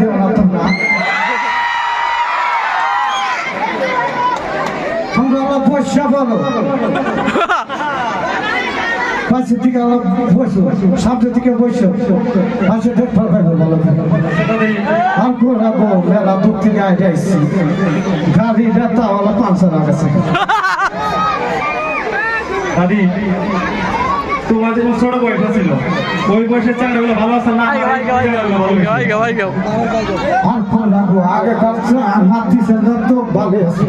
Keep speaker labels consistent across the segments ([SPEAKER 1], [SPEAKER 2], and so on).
[SPEAKER 1] না আমার পয়সা বলো। পাশের দিকে আমার বসো সামনের দিকে বসো। পাশে দেখ পারবে বলো আর করাবো মেলা দূর থেকে আগে আসছি গাড়ি ব্যথা হলো পাঁচশো
[SPEAKER 2] দাদি তোমার যখন ছোট বয়স ছিল ওই বয়সের চাকরিগুলো ভালো আছে না
[SPEAKER 1] আর আগে কাছে নাতি সেটা তো ভালো আছে।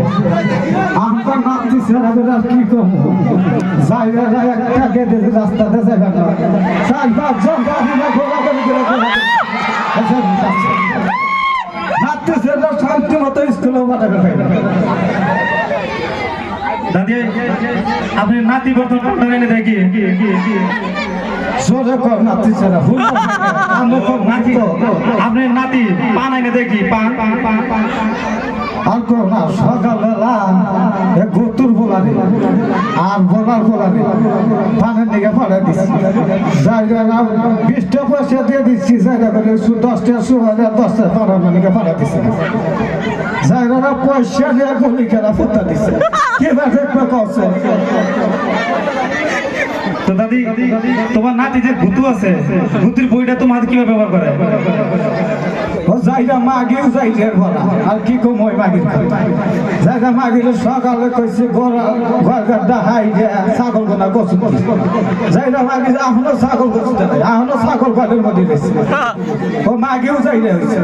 [SPEAKER 1] আমার নাতি সেটা আর কি করব? না একটা গেটে রাস্তাতে যাবে না। চার পাঁচজন গাড়ি ঘোরা করে নাতি শান্তি মতো স্কুলে পাঠাবে
[SPEAKER 2] আপনি নাতি বর্তমান এনে দেখি আপনি নাতি পান এনে দেখি পান পান। পান পান
[SPEAKER 1] আর সকালবেলা আর বলার দিকে দিচ্ছি পয়সা দিয়ে দিচ্ছি দশটা সু হাজার দশটা পড়ার মানিকে পড়ে দিচ্ছি পয়সা দিয়ে গুলি খেলা ফুটা দিচ্ছে
[SPEAKER 2] তো দাদি, তোমার নাতি যে ভুতু আছে। ভুতুর বইটা তোমার কীভাবে ব্যবহার করে?
[SPEAKER 1] জায়গা মাগিও যাইছে বলা আর কি কম ওই মাগির জায়গা মাগিলে সকালে কইছে গড়া ঘর গাড্ডা হাই ছাগল গোনা গোসু জায়গা মাগিলে এখনও ছাগল দেয় এখনও ছাগল ঘরের মধ্যে গেছে। ও মাগিও যাইলে হয়েছে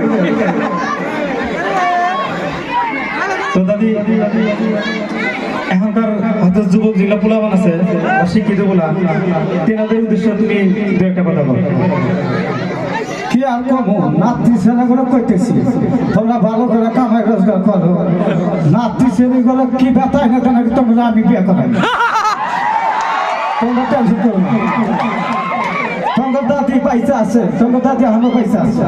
[SPEAKER 2] তো দাদি, এখনকার হয়তো যুবক যেগুলো পোলাবান আছে শিক্ষিত পোলা, তেনাদের উদ্দেশ্যে তুমি দু একটা কথা বলো।
[SPEAKER 1] কি আর কমো? নাতি ছেলে করে কইতেছি, তোমরা ভালো করে কামাই রোজগার করো। নাতি ছেলে করে কি ব্যথায় না কেন? তোমরা আমি বিয়ে করাই। তোমরা টেনশন করো তোমার দাদি পয়সা আছে, তোমার দাদি আমার পয়সা আছে।